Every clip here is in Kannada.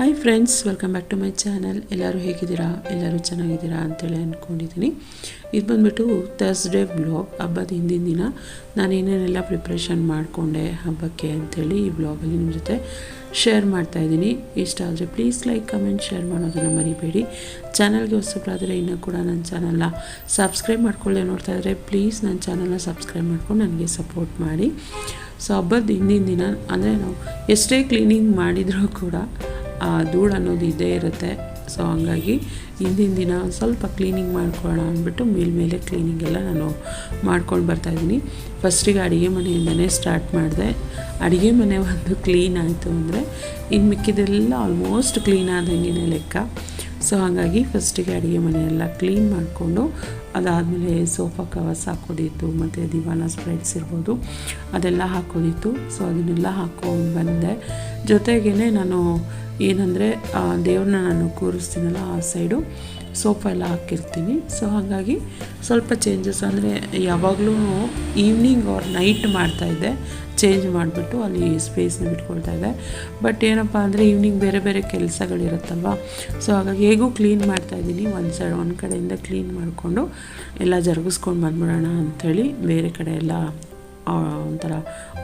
Hi friends welcome back to my channel ಎಲ್ಲರೂ ಹೇಗಿದ್ದೀರಾ? ಎಲ್ಲರೂ ಚೆನ್ನಾಗಿದ್ದೀರಾ ಅಂತೇಳಿ ಅಂದ್ಕೊಂಡಿದ್ದೀನಿ ಇದು ಬಂದುಬಿಟ್ಟು ಥರ್ಸ್ಡೇ ಬ್ಲಾಗ್ ಹಬ್ಬದ ಹಿಂದಿನ ದಿನ. ನಾನು ಏನೇನೆಲ್ಲ ಪ್ರಿಪ್ರೇಷನ್ ಮಾಡಿಕೊಂಡೆ ಹಬ್ಬಕ್ಕೆ ಅಂಥೇಳಿ ಈ ಬ್ಲಾಗಲ್ಲಿ ನಿಮ್ಮ ಜೊತೆ ಶೇರ್ ಮಾಡ್ತಾಯಿದ್ದೀನಿ ಇಷ್ಟ ಆದರೆ ಪ್ಲೀಸ್ ಲೈಕ್ ಕಮೆಂಟ್ ಶೇರ್ ಮಾಡೋದನ್ನು ಮರಿಬೇಡಿ. ಚಾನಲ್ಗೆ ಹೊಸಬ್ರಾದರೆ ಇನ್ನೂ ಕೂಡ ನನ್ನ ಚಾನಲ್ನ ಸಬ್ಸ್ಕ್ರೈಬ್ ಮಾಡ್ಕೊಳ್ಳೆ ನೋಡ್ತಾ ಇದ್ದರೆ ಪ್ಲೀಸ್ ನನ್ನ ಚಾನಲ್ನ ಸಬ್ಸ್ಕ್ರೈಬ್ ಮಾಡ್ಕೊಂಡು ನನಗೆ ಸಪೋರ್ಟ್ ಮಾಡಿ. ಸೊ ಹಬ್ಬದ ಹಿಂದಿನ ದಿನ, ಅಂದರೆ ನಾವು ಎಷ್ಟೇ ಕ್ಲೀನಿಂಗ್ ಮಾಡಿದರೂ ಕೂಡ ಆ ಧೂಳು ಅನ್ನೋದು ಇದ್ದೇ ಇರುತ್ತೆ. ಸೊ ಹಂಗಾಗಿ ಹಿಂದಿನ ದಿನ ಸ್ವಲ್ಪ ಕ್ಲೀನಿಂಗ್ ಮಾಡ್ಕೊಳ್ಳೋಣ ಅಂದ್ಬಿಟ್ಟು ಮೇಲ್ಮೇಲೆ ಕ್ಲೀನಿಂಗ್ ಎಲ್ಲ ನಾನು ಮಾಡ್ಕೊಂಡು ಬರ್ತಾಯಿದ್ದೀನಿ ಫಸ್ಟಿಗೆ ಅಡುಗೆ ಮನೆಯಿಂದನೇ ಸ್ಟಾರ್ಟ್ ಮಾಡಿದೆ. ಅಡುಗೆ ಮನೆ ಒಂದು ಕ್ಲೀನ್ ಆಯಿತು ಅಂದರೆ ಇನ್ನು ಮಿಕ್ಕಿದೆಲ್ಲ ಆಲ್ಮೋಸ್ಟ್ ಕ್ಲೀನ್ ಆದಂಗೆ ಲೆಕ್ಕ. ಸೊ ಹಾಗಾಗಿ ಫಸ್ಟಿಗೆ ಅಡುಗೆ ಮನೆಯೆಲ್ಲ ಕ್ಲೀನ್ ಮಾಡಿಕೊಂಡು ಅದಾದಮೇಲೆ ಸೋಫಾ ಕವರ್ಸ್ ಹಾಕೋದಿತ್ತು ಮತ್ತು ದಿವಾನ ಸ್ಪ್ರೆಡ್ಸ್ ಇರ್ಬೋದು, ಅದೆಲ್ಲ ಹಾಕೋದಿತ್ತು ಸೊ ಅದನ್ನೆಲ್ಲ ಹಾಕೊಂಡು ಬಂದೆ. ಜೊತೆಗೇ ನಾನು ಏನಂದರೆ ದೇವ್ರನ್ನ ನಾನು ಕೂರಿಸ್ತೀನಲ್ಲ ಆ ಸೈಡು ಸೋಫಾ ಎಲ್ಲ ಹಾಕಿರ್ತೀನಿ. ಸೊ ಹಾಗಾಗಿ ಸ್ವಲ್ಪ ಚೇಂಜಸ್ ಅಂದರೆ ಯಾವಾಗಲೂ ಈವ್ನಿಂಗ್ ಆರ್ ನೈಟ್ ಮಾಡ್ತಾಯಿದ್ದೆ ಚೇಂಜ್ ಮಾಡಿಬಿಟ್ಟು ಅಲ್ಲಿ ಸ್ಪೇಸ್ನ ಬಿಟ್ಕೊಳ್ತಾ ಇದ್ದೆ. ಬಟ್ ಏನಪ್ಪ ಅಂದರೆ ಈವ್ನಿಂಗ್ ಬೇರೆ ಬೇರೆ ಕೆಲಸಗಳಿರುತ್ತಲ್ವ? ಸೊ ಹಾಗಾಗಿ ಹೇಗೂ ಕ್ಲೀನ್ ಮಾಡ್ತಾಯಿದ್ದೀನಿ ಒಂದು ಸೈಡ್ ಒಂದು ಕಡೆಯಿಂದ ಕ್ಲೀನ್ ಮಾಡಿಕೊಂಡು ಎಲ್ಲ ಜರುಗಿಸ್ಕೊಂಡು ಬಂದ್ಬಿಡೋಣ ಅಂಥೇಳಿ ಬೇರೆ ಕಡೆ ಎಲ್ಲ ಒಂಥರ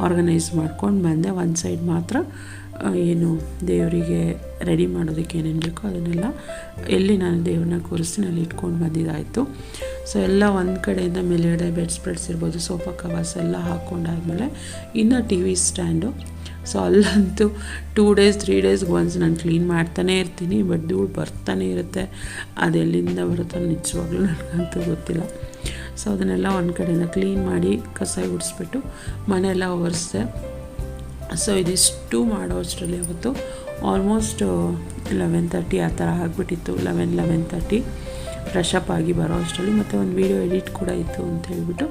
ಆರ್ಗನೈಸ್ ಮಾಡ್ಕೊಂಡು ಬಂದೆ. ಒಂದು ಸೈಡ್ ಮಾತ್ರ ಏನು ದೇವರಿಗೆ ರೆಡಿ ಮಾಡೋದಕ್ಕೆ ಏನೇನು ಬೇಕೋ ಅದನ್ನೆಲ್ಲ ಎಲ್ಲಿ ನಾನು ದೇವ್ರನ್ನ ಕೂರಿಸಿ ನಾನು ಇಟ್ಕೊಂಡು ಬಂದಿದ್ದಾಯಿತು. ಸೊ ಎಲ್ಲ ಒಂದು ಕಡೆಯಿಂದ ಮೇಲೆಗಡೆ ಬೆಡ್ ಸ್ಪ್ರೆಡ್ಸ್ ಇರ್ಬೋದು ಸೋಫಾ ಕವರ್ಸ್ ಎಲ್ಲ ಹಾಕ್ಕೊಂಡಾದ್ಮೇಲೆ ಇನ್ನು ಟಿ ವಿ ಸ್ಟ್ಯಾಂಡು ಸೊ ಅಲ್ಲಂತೂ ಟೂ ಡೇಸ್ ತ್ರೀ ಡೇಸ್ಗೆ ಒನ್ಸ್ ನಾನು ಕ್ಲೀನ್ ಮಾಡ್ತಾನೇ ಇರ್ತೀನಿ ಬಟ್ ಧೂಳು ಬರ್ತಾನೆ ಇರುತ್ತೆ. ಅದೆಲ್ಲಿಂದ ಬರುತ್ತೋ ನಿಜವಾಗ್ಲೂ ನನಗಂತೂ ಗೊತ್ತಿಲ್ಲ. ಸೊ ಅದನ್ನೆಲ್ಲ ಒಂದು ಕಡೆಯಿಂದ ಕ್ಲೀನ್ ಮಾಡಿ ಕಸ ಗುಡಿಸ್ಬಿಟ್ಟು ಮನೆಯೆಲ್ಲ ಒರೆಸ್ದೆ. ಸೊ ಇದಿಷ್ಟು ಮಾಡೋ ಅಷ್ಟರಲ್ಲಿ ಅವತ್ತು ಆಲ್ಮೋಸ್ಟ್ ಲೆವೆನ್ ತರ್ಟಿ ಆ ಥರ ಆಗಿಬಿಟ್ಟಿತ್ತು. Eleven eleven thirty fresh up ಆಗಿ ಬರೋ ಅಷ್ಟರಲ್ಲಿ. ಮತ್ತು ಒಂದು ವೀಡಿಯೋ ಎಡಿಟ್ ಕೂಡ ಇತ್ತು ಅಂತ ಹೇಳಿಬಿಟ್ಟು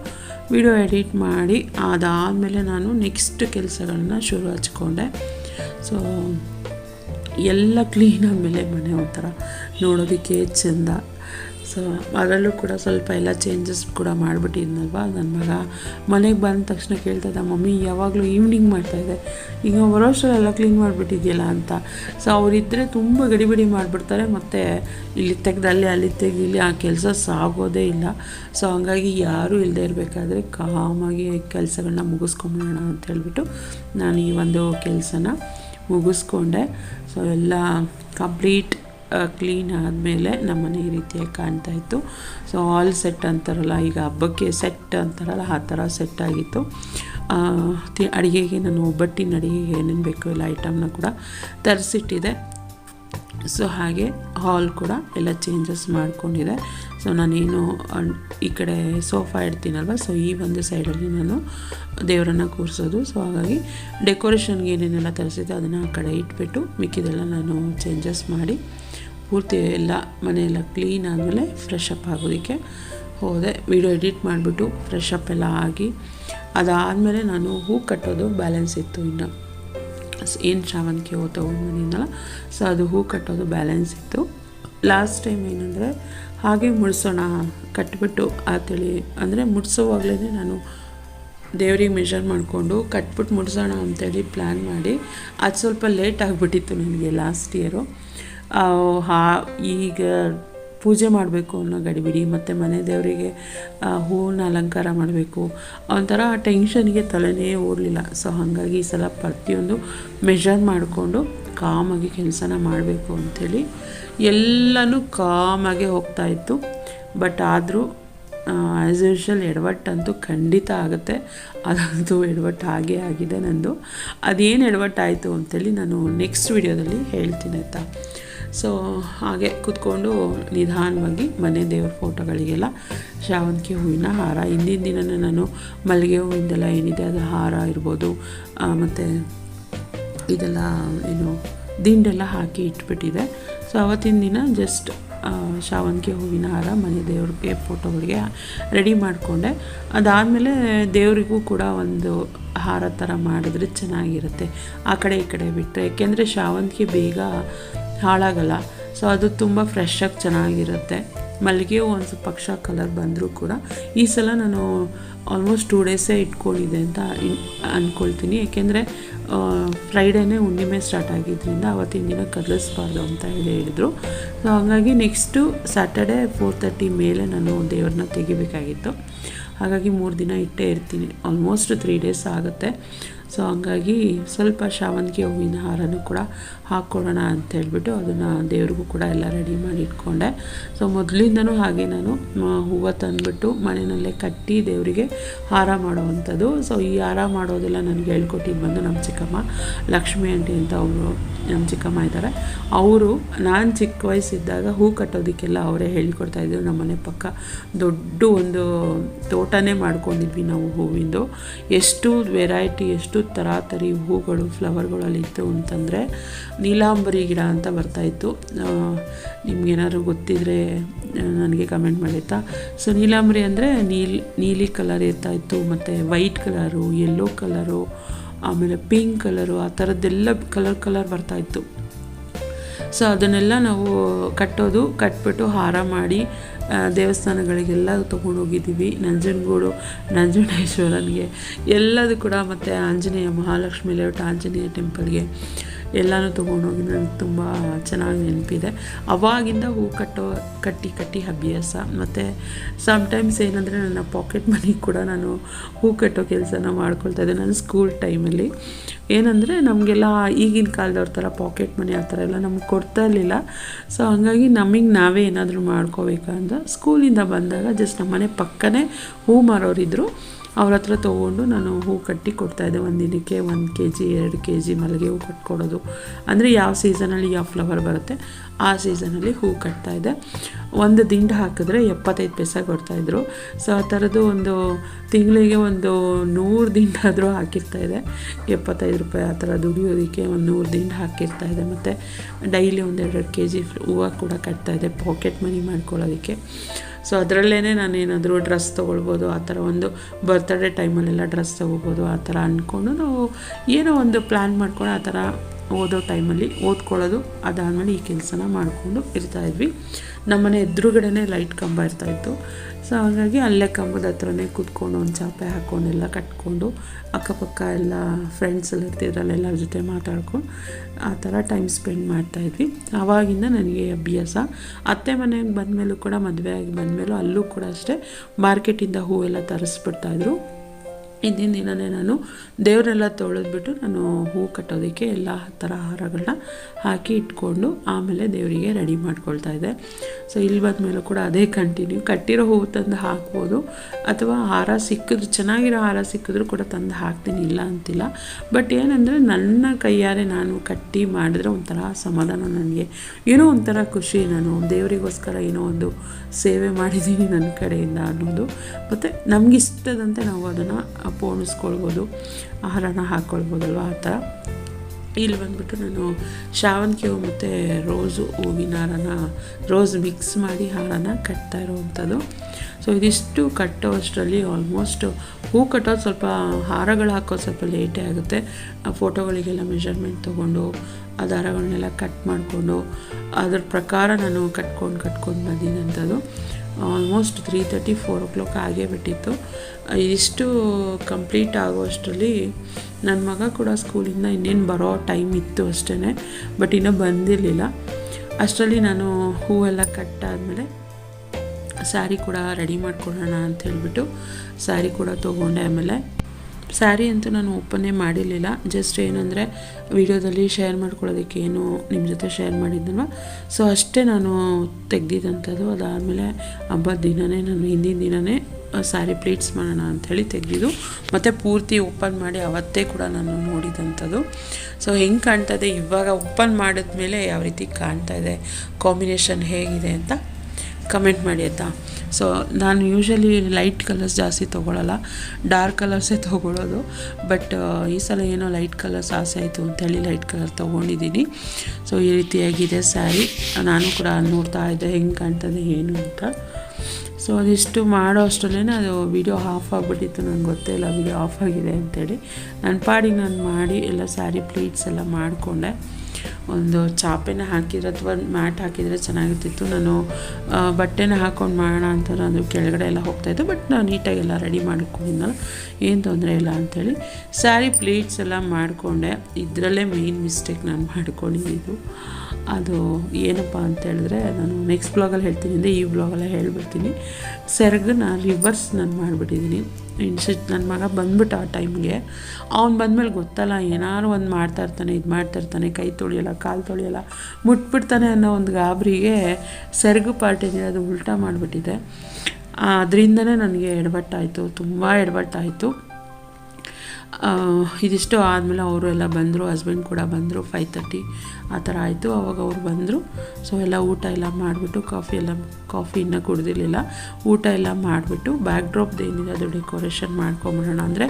ವೀಡಿಯೋ ಎಡಿಟ್ ಮಾಡಿ ಅದಾದಮೇಲೆ ನಾನು ನೆಕ್ಸ್ಟ್ ಕೆಲಸಗಳನ್ನ ಶುರು ಹಚ್ಕೊಂಡೆ. ಸೊ ಎಲ್ಲ ಕ್ಲೀನ್ ಆದಮೇಲೆ ಮನೆ ಒಂಥರ ನೋಡೋದಕ್ಕೆ ಚೆಂದ. ಸೊ ಅದರಲ್ಲೂ ಕೂಡ ಸ್ವಲ್ಪ ಎಲ್ಲ ಚೇಂಜಸ್ ಕೂಡ ಮಾಡಿಬಿಟ್ಟಿದ್ನಲ್ವ? ನನ್ನ ಮಗ ಮನೆಗೆ ಬಂದ ತಕ್ಷಣ ಕೇಳ್ತಾ ಇದ್ದ ಮಮ್ಮಿ, ಯಾವಾಗಲೂ ಈವ್ನಿಂಗ್ ಮಾಡ್ತಾಯಿದ್ದೆ. ಈಗ ಬರೋಷ್ಟರೆಲ್ಲ ಕ್ಲೀನ್ ಮಾಡಿಬಿಟ್ಟಿದ್ಯಲ್ಲ ಅಂತ. ಸೊ ಅವರಿದ್ದರೆ ತುಂಬ ಗಡಿಬಿಡಿ ಮಾಡಿಬಿಡ್ತಾರೆ, ಮತ್ತು ಇಲ್ಲಿ ತೆಗ್ದು ಅಲ್ಲಿ ಅಲ್ಲಿ ಇಲ್ಲಿ ಆ ಕೆಲಸ ಸಾಗೋದೇ ಇಲ್ಲ. ಸೊ ಹಂಗಾಗಿ ಯಾರೂ ಇಲ್ಲದೆ ಇರಬೇಕಾದ್ರೆ ಕಾಮಾಗಿ ಕೆಲಸಗಳನ್ನ ಮುಗಿಸ್ಕೊಂಬಿಡೋಣ ಅಂತ ಹೇಳ್ಬಿಟ್ಟು ನಾನು ಈ ಒಂದು ಕೆಲಸನ ಮುಗಿಸ್ಕೊಂಡೆ. ಸೊ ಎಲ್ಲ ಕಂಪ್ಲೀಟ್ ಕ್ಲೀನ್ ಆದಮೇಲೆ ನಮ್ಮನೆ ಈ ರೀತಿಯಾಗಿ ಕಾಣ್ತಾ ಇತ್ತು. ಸೊ ಆಲ್ ಸೆಟ್ ಅಂತಾರಲ್ಲ, ಈಗ ಹಬ್ಬಕ್ಕೆ ಸೆಟ್ ಅಂತಾರಲ್ಲ, ಆ ಥರ ಸೆಟ್ ಆಗಿತ್ತು. ಅಡುಗೆಗೆ ನಾನು ಒಬ್ಬಟ್ಟಿನ ಅಡುಗೆಗೆ ಏನೇನು ಬೇಕು ಎಲ್ಲ ಐಟಮ್ನ ಕೂಡ ತರಿಸಿಟ್ಟಿದೆ. ಸೊ ಹಾಗೆ ಹಾಲ್ ಕೂಡ ಎಲ್ಲ ಚೇಂಜಸ್ ಮಾಡ್ಕೊಂಡಿದೆ. ಸೊ ನಾನೇನು ಈ ಕಡೆ ಸೋಫಾ ಇಡ್ತೀನಲ್ವ ಸೊ ಈ ಒಂದು ಸೈಡಲ್ಲಿ ನಾನು ದೇವರನ್ನು ಕೂರಿಸೋದು. ಸೊ ಹಾಗಾಗಿ ಡೆಕೋರೇಷನ್ಗೆ ಏನೇನೆಲ್ಲ ತರಿಸಿದ್ದೆ, ಅದನ್ನು ಆ ಕಡೆ ಇಟ್ಬಿಟ್ಟು ಮಿಕ್ಕಿದೆಲ್ಲ ನಾನು ಚೇಂಜಸ್ ಮಾಡಿ ಪೂರ್ತಿ ಎಲ್ಲ ಮನೆಯೆಲ್ಲ ಕ್ಲೀನ್ ಆದಮೇಲೆ ಫ್ರೆಶ್ ಅಪ್ ಆಗೋದಕ್ಕೆ ಹೋದೆ. ವಿಡಿಯೋ ಎಡಿಟ್ ಮಾಡಿಬಿಟ್ಟು ಫ್ರೆಶ್ ಅಪ್ ಎಲ್ಲ ಆಗಿ, ಅದಾದಮೇಲೆ ನಾನು ಹೂ ಕಟ್ಟೋದು ಬ್ಯಾಲೆನ್ಸ್ ಇತ್ತು ಇನ್ನು. ಏನು ಶಾವಂತಿಗೆ ಹೋಗಿ ತಗೊಂಬಿನಿಲ್ಲ ಸೊ ಅದು ಹೂ ಕಟ್ಟೋದು ಬ್ಯಾಲೆನ್ಸ್ ಇತ್ತು. ಲಾಸ್ಟ್ ಟೈಮ್ ಏನಂದರೆ, ಹಾಗೆ ಮುಡಿಸೋಣ ಕಟ್ಬಿಟ್ಟು ಅಂತೇಳಿ ಅಂದರೆ ಮುಡಿಸೋವಾಗಲೇ ನಾನು ದೇವರಿಗೆ ಮೆಷರ್ ಮಾಡಿಕೊಂಡು ಕಟ್ಬಿಟ್ಟು ಮುಡಿಸೋಣ ಅಂತೇಳಿ ಪ್ಲ್ಯಾನ್ ಮಾಡಿ, ಅದು ಸ್ವಲ್ಪ ಲೇಟ್ ಆಗಿಬಿಟ್ಟಿತ್ತು ನನಗೆ ಲಾಸ್ಟ್ ಇಯರು ಹಾ ಈಗ ಪೂಜೆ ಮಾಡಬೇಕು ಅನ್ನೋ ಗಡಿಬಿಡಿ, ಮತ್ತು ಮನೆ ದೇವರಿಗೆ ಹೂವನ್ನ ಅಲಂಕಾರ ಮಾಡಬೇಕು, ಒಂಥರ ಟೆನ್ಷನ್ಗೆ ತಲೆನೇ ಓಡಲಿಲ್ಲ. ಸೊ ಹಾಗಾಗಿ ಈ ಸಲ ಪ್ರತಿಯೊಂದು ಮೆಷರ್ ಮಾಡಿಕೊಂಡು ಕಾಮಾಗಿ ಕೆಲಸನ ಮಾಡಬೇಕು ಅಂಥೇಳಿ ಎಲ್ಲನೂ ಕಾಮಾಗೆ ಹೋಗ್ತಾಯಿತ್ತು ಬಟ್ ಆದರೂ ಆ್ಯಸ್ ಯೂಶ್ವಲ್ ಎಡವಟ್ಟಂತೂ ಖಂಡಿತ ಆಗುತ್ತೆ. ಅದಂತೂ ಎಡವಟ್ಟು ಆಗೇ ಆಗಿದೆ ನಂದು. ಅದೇನು ಎಡವಟ್ಟಾಯಿತು ಅಂತೇಳಿ ನಾನು ನೆಕ್ಸ್ಟ್ ವಿಡಿಯೋದಲ್ಲಿ ಹೇಳ್ತೀನಿ ಆಯಿತಾ? ಸೊ ಹಾಗೆ ಕೂತ್ಕೊಂಡು ನಿಧಾನವಾಗಿ ಮನೆ ದೇವ್ರ ಫೋಟೋಗಳಿಗೆಲ್ಲ ಶಾವಂತಿಗೆ ಹೂವಿನ ಹಾರ. ಹಿಂದಿನ ದಿನ ನಾನು ಮಲ್ಲಿಗೆ ಹೂವಿಂದೆಲ್ಲ ಏನಿದೆ, ಅದು ಹಾರ ಇರ್ಬೋದು ಮತ್ತು ಇದೆಲ್ಲ, ಏನು, ದಿಂಡೆಲ್ಲ ಹಾಕಿ ಇಟ್ಬಿಟ್ಟಿದೆ. ಸೊ ಅವತ್ತಿನ ದಿನ ಜಸ್ಟ್ ಶಾವಂತಿಗೆ ಹೂವಿನ ಹಾರ ಮನೆ ದೇವ್ರಿಗೆ ಫೋಟೋಗಳಿಗೆ ರೆಡಿ ಮಾಡಿಕೊಂಡೆ. ಅದಾದಮೇಲೆ ದೇವರಿಗೂ ಕೂಡ ಒಂದು ಹಾರ ಥರ ಮಾಡಿದ್ರೆ ಚೆನ್ನಾಗಿರುತ್ತೆ, ಆ ಕಡೆ ಈ ಕಡೆ ಬಿಟ್ಟರೆ. ಯಾಕೆಂದರೆ ಶಾವಂತಿಗೆ ಬೇಗ ಹಾಳಾಗಲ್ಲ. ಸೊ ಅದು ತುಂಬ ಫ್ರೆಶ್ಶಾಗಿ ಚೆನ್ನಾಗಿರುತ್ತೆ. ಮಲ್ಲಿಗೆ ಒಂದು ಸ್ವಲ್ಪ ಪಕ್ಷ ಕಲರ್ ಬಂದರೂ ಕೂಡ ಈ ಸಲ ನಾನು ಆಲ್ಮೋಸ್ಟ್ ಟೂ ಡೇಸೇ ಇಟ್ಕೊಂಡಿದೆ ಅಂತ ಅಂದ್ಕೊಳ್ತೀನಿ ಏಕೆಂದರೆ ಫ್ರೈಡೇನೇ ಹುಣ್ಣಿಮೆ ಸ್ಟಾರ್ಟ್ ಆಗಿದ್ದರಿಂದ ಅವತ್ತಿನ ದಿನ ಕದಲಿಸ್ಬಾರ್ದು ಅಂತ ಹೇಳಿ ಹೇಳಿದರು. ಸೊ ಹಾಗಾಗಿ ನೆಕ್ಸ್ಟು ಸ್ಯಾಟರ್ಡೆ ಫೋರ್ ತರ್ಟಿ ಮೇಲೆ ನಾನು ದೇವ್ರನ್ನ ತೆಗಿಬೇಕಾಗಿತ್ತು. ಹಾಗಾಗಿ ಮೂರು ದಿನ ಇಟ್ಟೇ ಇರ್ತೀನಿ. ಆಲ್ಮೋಸ್ಟ್ ತ್ರೀ ಡೇಸ್ ಆಗುತ್ತೆ. ಸೊ ಹಂಗಾಗಿ ಸ್ವಲ್ಪ ಶಾವಂತಿಗೆ ಹೂವಿನ ಹಾರನೂ ಕೂಡ ಹಾಕ್ಕೊಡೋಣ ಅಂತ ಹೇಳಿಬಿಟ್ಟು ಅದನ್ನು ದೇವ್ರಿಗೂ ಕೂಡ ಎಲ್ಲ ರೆಡಿ ಮಾಡಿ ಇಟ್ಕೊಂಡೆ. ಸೊ ಮೊದಲಿಂದನೂ ಹಾಗೆ ನಾನು ಹೂವು ತಂದುಬಿಟ್ಟು ಮನೆಯಲ್ಲೇ ಕಟ್ಟಿ ದೇವರಿಗೆ ಹಾರ ಮಾಡೋವಂಥದ್ದು. ಸೊ ಈ ಹಾರ ಮಾಡೋದೆಲ್ಲ ನನಗೆ ಹೇಳ್ಕೊಟ್ಟಿದ್ದು ಬಂದು ನಮ್ಮ ಚಿಕ್ಕಮ್ಮ. ಲಕ್ಷ್ಮಿ ಆಂಟಿ ಅಂತ ಅವರು ನಮ್ಮ ಚಿಕ್ಕಮ್ಮ ಇದ್ದಾರೆ. ಅವರು, ನಾನು ಚಿಕ್ಕ ವಯಸ್ಸಿದ್ದಾಗ ಹೂ ಕಟ್ಟೋದಕ್ಕೆಲ್ಲ ಅವರೇ ಹೇಳಿಕೊಡ್ತಾಯಿದ್ರು ನಮ್ಮ ಮನೆ ಪಕ್ಕ ದೊಡ್ಡ ಒಂದು ತೋಟನೇ ಮಾಡ್ಕೊಂಡಿದ್ವಿ ನಾವು ಹೂವಿಂದು. ಎಷ್ಟು ವೆರೈಟಿ ಎಷ್ಟು ತರಾತರಿ ಹೂಗಳು ಫ್ಲವರ್ಗಳಲ್ಲಿತ್ತು ಅಂತಂದರೆ ನೀಲಾಂಬರಿ ಗಿಡ ಅಂತ ಬರ್ತಾಯಿತ್ತು ನಿಮ್ಗೇನಾದ್ರು ಗೊತ್ತಿದ್ರೆ ನನಗೆ ಕಮೆಂಟ್ ಮಾಡಿತ್ತಾ ಸೊ ನೀಲಾಂಬರಿ ಅಂದರೆ ನೀಲ್, ನೀಲಿ ಕಲರ್ ಇರ್ತಾಯಿತ್ತು ಮತ್ತು ವೈಟ್ ಕಲರು ಯೆಲ್ಲೋ ಕಲರು ಆಮೇಲೆ ಪಿಂಕ್ ಕಲರು ಆ ಥರದ್ದೆಲ್ಲ ಕಲರ್ ಕಲರ್ ಬರ್ತಾಯಿತ್ತು ಸೊ ಅದನ್ನೆಲ್ಲ ನಾವು ಕಟ್ಟೋದು, ಕಟ್ಬಿಟ್ಟು ಹಾರ ಮಾಡಿ ದೇವಸ್ಥಾನಗಳಿಗೆಲ್ಲ ತೊಗೊಂಡೋಗಿದ್ದೀವಿ. ನಂಜನಗೂಡು ನಂಜುಂಡೇಶ್ವರನಿಗೆ ಎಲ್ಲದು ಕೂಡ, ಮತ್ತು ಆಂಜನೇಯ ಮಹಾಲಕ್ಷ್ಮಿ ಲೇಔಟ್ ಆಂಜನೇಯ ಟೆಂಪಲ್ಗೆ ಎಲ್ಲನೂ ತೊಗೊಂಡೋಗಿ ನನಗೆ ತುಂಬ ಚೆನ್ನಾಗಿ ನೆನಪಿದೆ. ಅವಾಗಿಂದ ಹೂ ಕಟ್ಟೋ, ಕಟ್ಟಿ ಕಟ್ಟಿ ಅಭ್ಯಾಸ. ಮತ್ತು ಸಮ್ಟೈಮ್ಸ್ ಏನಂದರೆ ನನ್ನ ಪಾಕೆಟ್ ಮನಿ ಕೂಡ ನಾನು ಹೂ ಕಟ್ಟೋ ಕೆಲಸನ ಮಾಡ್ಕೊಳ್ತಾ ಇದ್ದೆ. ನನ್ನ ಸ್ಕೂಲ್ ಟೈಮಲ್ಲಿ ಏನಂದರೆ ನಮಗೆಲ್ಲ ಈಗಿನ ಕಾಲದವ್ರ ಥರ ಪಾಕೆಟ್ ಮನಿ ಆ ಥರ ಎಲ್ಲ ನಮ್ಗೆ ಕೊಡ್ತಾ ಇರಲಿಲ್ಲ. ಸೊ ಹಾಗಾಗಿ ನಮಗೆ ನಾವೇ ಏನಾದರೂ ಮಾಡ್ಕೋಬೇಕಂತ ಸ್ಕೂಲಿಂದ ಬಂದಾಗ ಜಸ್ಟ್ ನಮ್ಮ ಮನೆ ಪಕ್ಕನೇ ಹೂ ಮಾರೋರಿದ್ದರು ಅವ್ರ ಹತ್ರ ತೊಗೊಂಡು ನಾನು ಹೂ ಕಟ್ಟಿ ಕೊಡ್ತಾಯಿದ್ದೆ ಒಂದು ದಿನಕ್ಕೆ ಒಂದು ಕೆ ಜಿ ಎರಡು ಕೆ ಜಿ ಮಲ್ಲಿಗೆ ಹೂ ಕಟ್ಕೊಡೋದು. ಅಂದರೆ ಯಾವ ಸೀಸನಲ್ಲಿ ಯಾವ ಫ್ಲವರ್ ಬರುತ್ತೆ, ಆ ಸೀಸನಲ್ಲಿ ಹೂ ಕಟ್ತಾಯಿದ್ದೆ ಒಂದು ದಿಂಡು ಹಾಕಿದ್ರೆ ಎಪ್ಪತ್ತೈದು ಪೈಸೆ ಕೊಡ್ತಾಯಿದ್ರು ಸೊ ಆ ಥರದ್ದು ಒಂದು ತಿಂಗಳಿಗೆ ಒಂದು ನೂರು ದಿಂಡಾದರೂ ಹಾಕಿರ್ತಾಯಿದೆ ಎಪ್ಪತ್ತೈದು ರೂಪಾಯಿ ಆ ಥರ ದುಡಿಯೋದಕ್ಕೆ ಒಂದು ನೂರು ದಿಂಡು ಹಾಕಿರ್ತಾಯಿದೆ ಮತ್ತು ಡೈಲಿ ಒಂದು ಎರಡು ಕೆ ಜಿ ಹೂವು ಕೂಡ ಕಟ್ತಾಯಿದೆ ಪಾಕೆಟ್ ಮನಿ ಮಾಡ್ಕೊಳ್ಳೋದಕ್ಕೆ. ಸೊ ಅದರಲ್ಲೇ ನಾನು ಏನಾದರೂ ಡ್ರೆಸ್ ತೊಗೊಳ್ಬೋದು, ಆ ಥರ ಒಂದು ಬರ್ತ್ಡೇ ಟೈಮಲ್ಲೆಲ್ಲ ಡ್ರೆಸ್ ತೊಗೋಬೋದು ಆ ಥರ ಅಂದ್ಕೊಂಡು ನಾವು ಏನೋ ಒಂದು ಪ್ಲ್ಯಾನ್ ಮಾಡ್ಕೊಂಡು ಆ ಥರ ಓದೋ ಟೈಮಲ್ಲಿ ಓದ್ಕೊಳ್ಳೋದು, ಅದಾದಮೇಲೆ ಈ ಕೆಲಸನ ಮಾಡಿಕೊಂಡು ಇರ್ತಾಯಿದ್ವಿ ನಮ್ಮನೆ ಎದುರುಗಡೆನೇ ಲೈಟ್ ಕಂಬ ಇರ್ತಾಯಿತ್ತು ಸೊ ಹಾಗಾಗಿ ಅಲ್ಲೇ ಕಂಬದ ಹತ್ರನೇ ಕೂತ್ಕೊಂಡು ಒಂದು ಚಾಪೆ ಹಾಕ್ಕೊಂಡೆಲ್ಲ ಕಟ್ಕೊಂಡು, ಅಕ್ಕಪಕ್ಕ ಎಲ್ಲ ಫ್ರೆಂಡ್ಸ್ ಎಲ್ಲ ಇರ್ತಿದ್ರಲ್ಲ ಎಲ್ಲರ ಜೊತೆ ಮಾತಾಡ್ಕೊಂಡು ಆ ಥರ ಟೈಮ್ ಸ್ಪೆಂಡ್ ಮಾಡ್ತಾಯಿದ್ವಿ ಆವಾಗಿಂದ ನನಗೆ ಅಭ್ಯಾಸ. ಅತ್ತೆ ಮನೆಗೆ ಬಂದಮೇಲೂ ಕೂಡ, ಮದುವೆ ಆಗಿ ಬಂದಮೇಲೂ ಅಲ್ಲೂ ಕೂಡ ಅಷ್ಟೇ ಮಾರ್ಕೆಟಿಂದ ಹೂವೆಲ್ಲ ತರಿಸ್ಬಿಡ್ತಾಯಿದ್ರು ಹಿಂದಿನ ದಿನವೇ ನಾನು ದೇವರೆಲ್ಲ ತೊಳೆದ್ಬಿಟ್ಟು ನಾನು ಹೂ ಕಟ್ಟೋದಕ್ಕೆ ಎಲ್ಲ ಥರ ಹಾರಗಳನ್ನ ಹಾಕಿ ಇಟ್ಕೊಂಡು ಆಮೇಲೆ ದೇವರಿಗೆ ರೆಡಿ ಮಾಡ್ಕೊಳ್ತಾ ಇದ್ದೆ. ಸೊ ಇಲ್ಲಿ ಬಂದಮೇಲೂ ಕೂಡ ಅದೇ ಕಂಟಿನ್ಯೂ ಕಟ್ಟಿರೋ ಹೂವು ತಂದು ಹಾಕ್ಬೋದು. ಅಥವಾ ಹಾರ ಸಿಕ್ಕಿದ್ರು, ಚೆನ್ನಾಗಿರೋ ಹಾರ ಸಿಕ್ಕಿದ್ರು ಕೂಡ ತಂದು ಹಾಕ್ತೀನಿ, ಇಲ್ಲ ಅಂತಿಲ್ಲ. ಬಟ್ ಏನಂದರೆ ನನ್ನ ಕೈಯಾರೆ ನಾನು ಕಟ್ಟಿ ಮಾಡಿದ್ರೆ ಒಂಥರ ಸಮಾಧಾನ ನನಗೆ. ಏನೋ ಒಂಥರ ಖುಷಿ ನಾನು. ದೇವರಿಗೋಸ್ಕರ ಏನೋ ಒಂದು ಸೇವೆ ಮಾಡಿದ್ದೀನಿ ನನ್ನ ಕಡೆಯಿಂದ ಅನ್ನೋದು. ಮತ್ತು ನಮಗಿಷ್ಟದಂತೆ ನಾವು ಅದನ್ನು ಪೋಣಿಸ್ಕೊಳ್ಬೋದು ಆಹಾರನ ಹಾಕ್ಕೊಳ್ಬೋದಲ್ವ ಆ ಥರ. ಇಲ್ಲಿ ಬಂದುಬಿಟ್ಟು ನಾನು ಶಾವಂತಿಗೆ ಹೂವು ಮತ್ತು ರೋಸು ಹೂವಿನ ಹಾರನ, ರೋಸ್ ಮಿಕ್ಸ್ ಮಾಡಿ ಹಾರನ ಕಟ್ತಾ ಇರುವಂಥದ್ದು. ಸೊ ಇದಿಷ್ಟು ಕಟ್ಟೋ ಅಷ್ಟರಲ್ಲಿ ಆಲ್ಮೋಸ್ಟ್ ಹೂ ಕಟ್ಟೋದು ಸ್ವಲ್ಪ ಹಾರಗಳು ಹಾಕೋದು ಸ್ವಲ್ಪ ಲೇಟೇ ಆಗುತ್ತೆ. ಫೋಟೋಗಳಿಗೆಲ್ಲ ಮೆಷರ್ಮೆಂಟ್ ತೊಗೊಂಡು, ಆ ದಾರಗಳನ್ನೆಲ್ಲ ಕಟ್ ಮಾಡಿಕೊಂಡು, ಅದ್ರ ಪ್ರಕಾರ ನಾನು ಕಟ್ಕೊಂಡು ಕಟ್ಕೊಂಡು ಬಂದಿದ್ದಂಥದ್ದು almost three thirty four o'clock ಆಗೇ ಬಿಟ್ಟಿತ್ತು. ಇಷ್ಟು ಕಂಪ್ಲೀಟ್ ಆಗೋಷ್ಟರಲ್ಲಿ ನನ್ನ ಮಗ ಕೂಡ ಸ್ಕೂಲಿಂದ ಇನ್ನೇನು ಬರೋ ಟೈಮ್ ಇತ್ತು ಅಷ್ಟೇ ಬಟ್ ಇನ್ನೂ ಬಂದಿರಲಿಲ್ಲ. ಅಷ್ಟರಲ್ಲಿ ನಾನು ಹೂವೆಲ್ಲ ಕಟ್ಟಾದಮೇಲೆ ಸ್ಯಾರಿ ಕೂಡ ರೆಡಿ ಮಾಡ್ಕೊಳ್ಳೋಣ ಅಂತ ಹೇಳಿಬಿಟ್ಟು ಸ್ಯಾರಿ ಕೂಡ ತೊಗೊಂಡೆ ಆಮೇಲೆ. ಸ್ಯಾರಿ ಅಂತೂ ನಾನು ಓಪನ್ನೇ ಮಾಡಿರಲಿಲ್ಲ. ಜಸ್ಟ್ ಏನಂದರೆ ವಿಡಿಯೋದಲ್ಲಿ ಶೇರ್ ಮಾಡ್ಕೊಳ್ಳೋದಕ್ಕೆ ಏನು ನಿಮ್ಮ ಜೊತೆ ಶೇರ್ ಮಾಡಿದ್ದಲ್ವ? ಸೊ ಅಷ್ಟೇ ನಾನು ತೆಗ್ದಿದ್ದಂಥದ್ದು. ಅದಾದಮೇಲೆ ಹಬ್ಬದ ದಿನವೇ ನಾನು ಹಿಂದಿನ ದಿನವೇ ಸ್ಯಾರಿ ಪ್ಲೇಟ್ಸ್ ಮಾಡೋಣ ಅಂಥೇಳಿ ತೆಗೆದಿದ್ದು. ಮತ್ತು ಪೂರ್ತಿ ಓಪನ್ ಮಾಡಿ ಅವತ್ತೇ ಕೂಡ ನಾನು ನೋಡಿದಂಥದ್ದು. ಸೊ ಹೆಂಗೆ ಕಾಣ್ತಾ ಇವಾಗ ಓಪನ್ ಮಾಡಿದ್ಮೇಲೆ ಯಾವ ರೀತಿ ಕಾಣ್ತಾ ಇದೆ? ಕಾಂಬಿನೇಷನ್ ಹೇಗಿದೆ ಅಂತ ಕಮೆಂಟ್ ಮಾಡಿ ಆಯಿತಾ? ಸೊ ನಾನು ಯೂಶ್ವಲಿ ಲೈಟ್ ಕಲರ್ಸ್ ಜಾಸ್ತಿ ತೊಗೊಳಲ್ಲ. ಡಾರ್ಕ್ ಕಲರ್ಸೇ ತೊಗೊಳ್ಳೋದು ಬಟ್ ಈ ಸಲ ಏನೋ ಲೈಟ್ ಕಲರ್ಸ್ ಆಸೆ ಆಯಿತು ಅಂತೇಳಿ ಲೈಟ್ ಕಲರ್ ತೊಗೊಂಡಿದ್ದೀನಿ. ಸೊ ಈ ರೀತಿಯಾಗಿದೆ ಸ್ಯಾರಿ ನಾನು ಕೂಡ ನೋಡ್ತಾ ಇದ್ದೆ ಹೆಂಗೆ ಕಾಣ್ತದೆ ಏನು ಅಂತ. ಸೊ ಅದಿಷ್ಟು ಮಾಡೋ ಅಷ್ಟರಲ್ಲೇ ಅದು ವಿಡಿಯೋ ಆಫ್ ಆಗಿಬಿಟ್ಟಿತ್ತು. ನನಗೆ ಗೊತ್ತೇ ಇಲ್ಲ ವಿಡಿಯೋ ಆಫ್ ಆಗಿದೆ ಅಂತೇಳಿ. ನನ್ನ ಪಾಡಿಗೆ ನಾನು ಮಾಡಿ ಎಲ್ಲ ಸ್ಯಾರಿ ಪ್ಲೀಟ್ಸ್ ಎಲ್ಲ ಮಾಡಿಕೊಂಡೆ. ಒಂದು ಚಾಪೆನ ಹಾಕಿದ್ರೆ ಅಥವಾ ಮ್ಯಾಟ್ ಹಾಕಿದರೆ ಚೆನ್ನಾಗಿರ್ತಿತ್ತು. ನಾನು ಬಟ್ಟೆನ ಹಾಕ್ಕೊಂಡು ಮಾಡೋಣ ಅಂತ ನಾನು ಕೆಳಗಡೆ ಎಲ್ಲ ಹೋಗ್ತಾಯಿದ್ದೆ ಬಟ್ ನಾನು ನೀಟಾಗೆಲ್ಲ ರೆಡಿ ಮಾಡ್ಕೊಂಡಿದ್ನಲ್ಲ ಏನು ತೊಂದರೆ ಇಲ್ಲ ಅಂಥೇಳಿ ಸ್ಯಾರಿ ಪ್ಲೇಟ್ಸ್ ಎಲ್ಲ ಮಾಡಿಕೊಂಡೆ. ಇದರಲ್ಲೇ ಮೇಯ್ನ್ ಮಿಸ್ಟೇಕ್ ನಾನು ಮಾಡ್ಕೊಂಡಿದ್ದು. ಅದು ಏನಪ್ಪ ಅಂತ ಹೇಳಿದ್ರೆ, ನಾನು ನೆಕ್ಸ್ಟ್ ಬ್ಲಾಗಲ್ಲಿ ಹೇಳ್ತೀನಿ ಅಂದರೆ ಈ ಬ್ಲಾಗಲ್ಲೇ ಹೇಳ್ಬಿಡ್ತೀನಿ. ಸೆರಗನ್ನ ರಿವರ್ಸ್ ನಾನು ಮಾಡಿಬಿಟ್ಟಿದ್ದೀನಿ. ಇನ್ಸಿಟ್ ನನ್ನ ಮಗ ಬಂದ್ಬಿಟ್ಟು ಆ ಟೈಮ್ಗೆ ಅವ್ನು ಬಂದಮೇಲೆ ಗೊತ್ತಲ್ಲ, ಏನಾರು ಒಂದು ಮಾಡ್ತಾ ಇರ್ತಾನೆ, ಇದು ಮಾಡ್ತಾ ಇರ್ತಾನೆ, ಕೈ ತೊಳೆಯಲ್ಲ, ಕಾಲು ತೊಳೆಯೋಲ್ಲ, ಮುಟ್ಬಿಡ್ತಾನೆ ಅನ್ನೋ ಒಂದು ಗಾಬರಿಗೆ ಸೆರಗು ಪಾರ್ಟಿ ಅದು ಉಲ್ಟಾ ಮಾಡಿಬಿಟ್ಟಿದೆ. ಅದರಿಂದನೇ ನನಗೆ ಎಡವಟ್ಟಾಯಿತು, ತುಂಬ ಎಡವಟ್ಟಾಯಿತು. ಇದಿಷ್ಟು ಆದಮೇಲೆ ಅವರು ಎಲ್ಲ ಬಂದರು ಹಸ್ಬೆಂಡ್ ಕೂಡ ಬಂದರು ಫೈವ್ ತರ್ಟಿ ಆ ಥರ ಆಯಿತು. ಅವಾಗ ಅವ್ರು ಬಂದರು. ಸೊ ಎಲ್ಲ ಊಟ ಎಲ್ಲ ಮಾಡಿಬಿಟ್ಟು ಕಾಫಿ ಎಲ್ಲ ಕಾಫಿ ಇನ್ನೂ ಕುಡ್ದಿರಲಿಲ್ಲ. ಊಟ ಎಲ್ಲ ಮಾಡಿಬಿಟ್ಟು ಬ್ಯಾಕ್ ಡ್ರಾಪ್ದು ಏನಿದೆ ಅದು ಡೆಕೋರೇಷನ್ ಮಾಡ್ಕೊಂಬಿಡೋಣ ಅಂದರೆ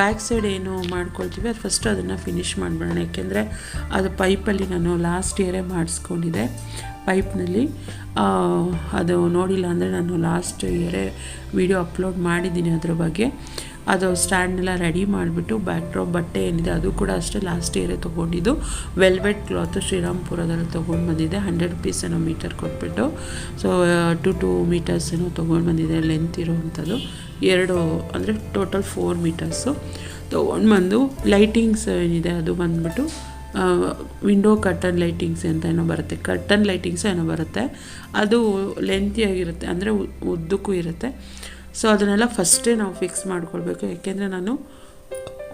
ಬ್ಯಾಕ್ ಸೈಡ್ ಏನು ಮಾಡ್ಕೊಳ್ತೀವಿ, ಅದು ಫಸ್ಟ್ ಅದನ್ನು ಫಿನಿಷ್ ಮಾಡಿಬಿಡೋಣ. ಯಾಕೆಂದರೆ ಅದು ಪೈಪಲ್ಲಿ ನಾನು ಲಾಸ್ಟ್ ಇಯರೇ ಮಾಡಿಸ್ಕೊಂಡಿದ್ದೆ. ಪೈಪ್ನಲ್ಲಿ ಅದು ನೋಡಿಲ್ಲ ಅಂದರೆ ನಾನು ಲಾಸ್ಟ್ ಇಯರೇ ವಿಡಿಯೋ ಅಪ್ಲೋಡ್ ಮಾಡಿದ್ದೀನಿ ಅದ್ರ ಬಗ್ಗೆ. ಅದು ಸ್ಟ್ಯಾಂಡೆಲ್ಲ ರೆಡಿ ಮಾಡಿಬಿಟ್ಟು ಬ್ಯಾಕ್ ಡ್ರಾಪ್ ಬಟ್ಟೆ ಏನಿದೆ ಅದು ಕೂಡ ಅಷ್ಟೇ ಲಾಸ್ಟ್ ಇಯರೇ ತೊಗೊಂಡಿದ್ದು. ವೆಲ್ವೆಟ್ ಕ್ಲಾತು ಶ್ರೀರಾಮ್ಪುರದಲ್ಲಿ ತೊಗೊಂಡು ಬಂದಿದೆ ಹಂಡ್ರೆಡ್ ರುಪೀಸ್ ಏನೋ ಮೀಟರ್ ಕೊಟ್ಬಿಟ್ಟು. ಸೊ ಟು ಟು ಮೀಟರ್ಸ್ ಏನೋ ತೊಗೊಂಡು ಬಂದಿದೆ ಲೆಂತ್ ಇರೋವಂಥದ್ದು. ಎರಡು, ಅಂದರೆ ಟೋಟಲ್ ಫೋರ್ ಮೀಟರ್ಸು ತೊಗೊಂಡು ಬಂದು ಲೈಟಿಂಗ್ಸ್ ಏನಿದೆ ಅದು ಬಂದ್ಬಿಟ್ಟು ವಿಂಡೋ ಕರ್ಟನ್ ಲೈಟಿಂಗ್ಸ್ ಅಂತ ಏನೋ ಬರುತ್ತೆ. ಕರ್ಟನ್ ಲೈಟಿಂಗ್ಸ್ ಏನೋ ಬರುತ್ತೆ. ಅದು ಲೆಂತಿಯಾಗಿರುತ್ತೆ ಅಂದರೆ ಉದ್ದಕ್ಕೂ ಇರುತ್ತೆ. ಸೊ ಅದನ್ನೆಲ್ಲ ಫಸ್ಟೇ ನಾವು ಫಿಕ್ಸ್ ಮಾಡ್ಕೊಳ್ಬೇಕು. ಯಾಕೆಂದರೆ ನಾನು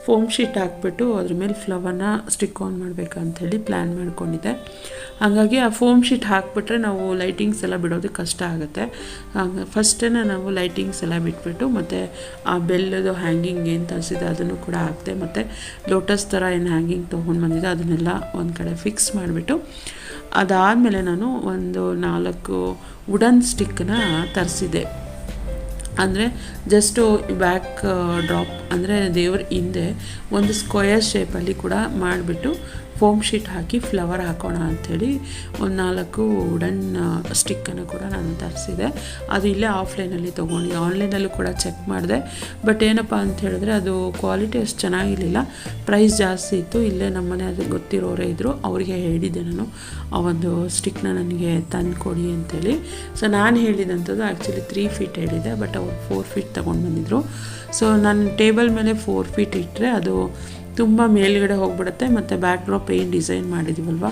ಫೋಮ್ ಶೀಟ್ ಹಾಕ್ಬಿಟ್ಟು ಅದ್ರ ಮೇಲೆ ಫ್ಲವರ್ನ ಸ್ಟಿಕ್ ಆನ್ ಮಾಡಬೇಕಂಥೇಳಿ ಪ್ಲ್ಯಾನ್ ಮಾಡ್ಕೊಂಡಿದ್ದೆ. ಹಾಗಾಗಿ ಆ ಫೋಮ್ ಶೀಟ್ ಹಾಕ್ಬಿಟ್ರೆ ನಾವು ಲೈಟಿಂಗ್ಸ್ ಎಲ್ಲ ಬಿಡೋದಕ್ಕೆ ಕಷ್ಟ ಆಗುತ್ತೆ. ಫಸ್ಟೇ ನಾವು ಲೈಟಿಂಗ್ಸ್ ಎಲ್ಲ ಬಿಟ್ಬಿಟ್ಟು ಮತ್ತು ಆ ಬೆಲ್ಲದು ಹ್ಯಾಂಗಿಂಗ್ ಏನು ತರಿಸಿದೆ ಅದನ್ನು ಕೂಡ ಹಾಕ್ತೆ ಮತ್ತು ಲೋಟಸ್ ಥರ ಏನು ಹ್ಯಾಂಗಿಂಗ್ ತೊಗೊಂಡು ಬಂದಿದೆ ಅದನ್ನೆಲ್ಲ ಒಂದು ಕಡೆ ಫಿಕ್ಸ್ ಮಾಡಿಬಿಟ್ಟು ಅದಾದಮೇಲೆ ನಾನು ಒಂದು ನಾಲ್ಕು ವುಡನ್ ಸ್ಟಿಕ್ಕನ್ನ ತರಿಸಿದೆ ಅಂದರೆ ಜಸ್ಟು ಬ್ಯಾಕ್ ಡ್ರಾಪ್ ಅಂದರೆ ದೇವ್ರ ಹಿಂದೆ ಒಂದು ಸ್ಕ್ವಯರ್ ಶೇಪಲ್ಲಿ ಕೂಡ ಮಾಡಿಬಿಟ್ಟು ಫೋಮ್ ಶೀಟ್ ಹಾಕಿ ಫ್ಲವರ್ ಹಾಕೋಣ ಅಂಥೇಳಿ ಒಂದು ನಾಲ್ಕು ವುಡನ್ ಸ್ಟಿಕ್ಕನ್ನು ಕೂಡ ನಾನು ತರಿಸಿದೆ. ಅದು ಇಲ್ಲೇ ಆಫ್ಲೈನಲ್ಲಿ ತೊಗೊಂಡು ಆನ್ಲೈನಲ್ಲೂ ಕೂಡ ಚೆಕ್ ಮಾಡಿದೆ. ಬಟ್ ಏನಪ್ಪ ಅಂತ ಹೇಳಿದ್ರೆ ಅದು ಕ್ವಾಲಿಟಿ ಅಷ್ಟು ಚೆನ್ನಾಗಿರಲಿಲ್ಲ. ಪ್ರೈಸ್ ಜಾಸ್ತಿ ಇತ್ತು. ಇಲ್ಲೇ ನಮ್ಮನೆ ಅದು ಗೊತ್ತಿರೋರೇ ಇದ್ದರು ಅವರಿಗೆ ಹೇಳಿದ್ದೆ ನಾನು, ಆ ಒಂದು ಸ್ಟಿಕ್ನ ನನಗೆ ತಂದು ಕೊಡಿ ಅಂತೇಳಿ ಸೊ ನಾನು ಹೇಳಿದಂಥದ್ದು ಆ್ಯಕ್ಚುಲಿ ತ್ರೀ ಫೀಟ್ ಹೇಳಿದೆ ಬಟ್ ಅವ್ರು ಫೋರ್ ಫೀಟ್ ತೊಗೊಂಡು ಬಂದಿದ್ದರು ಸೊ ನಾನು ಟೇಬಲ್ ಮೇಲೆ ಫೋರ್ ಫೀಟ್ ಇಟ್ಟರೆ ಅದು ತುಂಬ ಮೇಲ್ಗಡೆ ಹೋಗ್ಬಿಡುತ್ತೆ, ಮತ್ತು ಬ್ಯಾಕ್ ಡ್ರಾಪ್ ಏನು ಡಿಸೈನ್ ಮಾಡಿದ್ದೀವಲ್ವ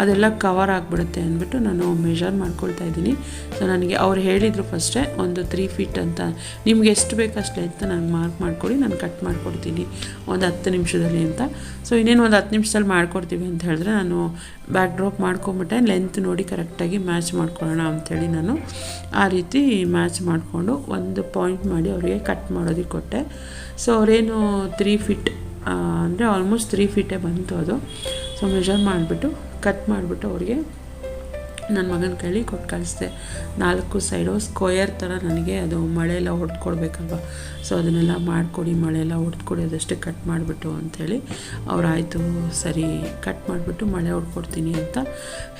ಅದೆಲ್ಲ ಕವರ್ ಆಗಿಬಿಡುತ್ತೆ ಅಂದ್ಬಿಟ್ಟು ನಾನು ಮೆಷರ್ ಮಾಡ್ಕೊಳ್ತಾ ಇದ್ದೀನಿ. ಸೊ ನನಗೆ ಅವ್ರು ಹೇಳಿದರು ಫಸ್ಟೇ ಒಂದು ತ್ರೀ ಫೀಟ್ ಅಂತ. ನಿಮ್ಗೆ ಎಷ್ಟು ಬೇಕಷ್ಟೇ ಅಂತ ನಾನು ಮಾರ್ಕ್ ಮಾಡ್ಕೊಡಿ, ನಾನು ಕಟ್ ಮಾಡಿಕೊಡ್ತೀನಿ ಒಂದು ಹತ್ತು ನಿಮಿಷದಲ್ಲಿ ಅಂತ. ಸೊ ಇನ್ನೇನು ಒಂದು ಹತ್ತು ನಿಮಿಷದಲ್ಲಿ ಮಾಡ್ಕೊಡ್ತೀವಿ ಅಂತ ಹೇಳಿದ್ರೆ ನಾನು ಬ್ಯಾಕ್ ಡ್ರಾಪ್ ಮಾಡ್ಕೊಂಬಿಟ್ಟೆ ಲೆಂತ್ ನೋಡಿ ಕರೆಕ್ಟಾಗಿ ಮ್ಯಾಚ್ ಮಾಡ್ಕೊಳ್ಳೋಣ ಅಂಥೇಳಿ ನಾನು ಆ ರೀತಿ ಮ್ಯಾಚ್ ಮಾಡಿಕೊಂಡು ಒಂದು ಪಾಯಿಂಟ್ ಮಾಡಿ ಅವರಿಗೆ ಕಟ್ ಮಾಡೋದಕ್ಕೆ ಕೊಟ್ಟೆ. ಸೊ ಅವರೇನು ತ್ರೀ ಫೀಟ್ ಅಂದರೆ ಆಲ್ಮೋಸ್ಟ್ ತ್ರೀ ಫೀಟೇ ಬಂತು ಅದು. ಸೊ ಮೆಷರ್ ಮಾಡಿಬಿಟ್ಟು ಕಟ್ ಮಾಡಿಬಿಟ್ಟು ಅವ್ರಿಗೆ ನನ್ನ ಮಗನ ಕೈಲಿ ಕೊಟ್ಟು ಕಳಿಸ್ದೆ. ನಾಲ್ಕು ಸೈಡು ಸ್ಕ್ವಯರ್ ಥರ ನನಗೆ ಅದು ಮಳೆಯೆಲ್ಲ ಹೊಡ್ಕೊಡ್ಬೇಕಲ್ವ. ಹೊಡೆದ್ಕೊಡ್ಬೇಕಲ್ವ ಸೊ ಅದನ್ನೆಲ್ಲ ಮಾಡಿಕೊಡಿ, ಮಳೆಯೆಲ್ಲ ಹೊಡ್ಕೊಡಿ, ಅದಷ್ಟೇ ಕಟ್ ಮಾಡಿಬಿಟ್ಟು ಅಂಥೇಳಿ ಅವ್ರು ಆಯಿತು, ಸರಿ ಕಟ್ ಮಾಡಿಬಿಟ್ಟು ಮಳೆ ಹೊಡ್ಕೊಡ್ತೀನಿ ಅಂತ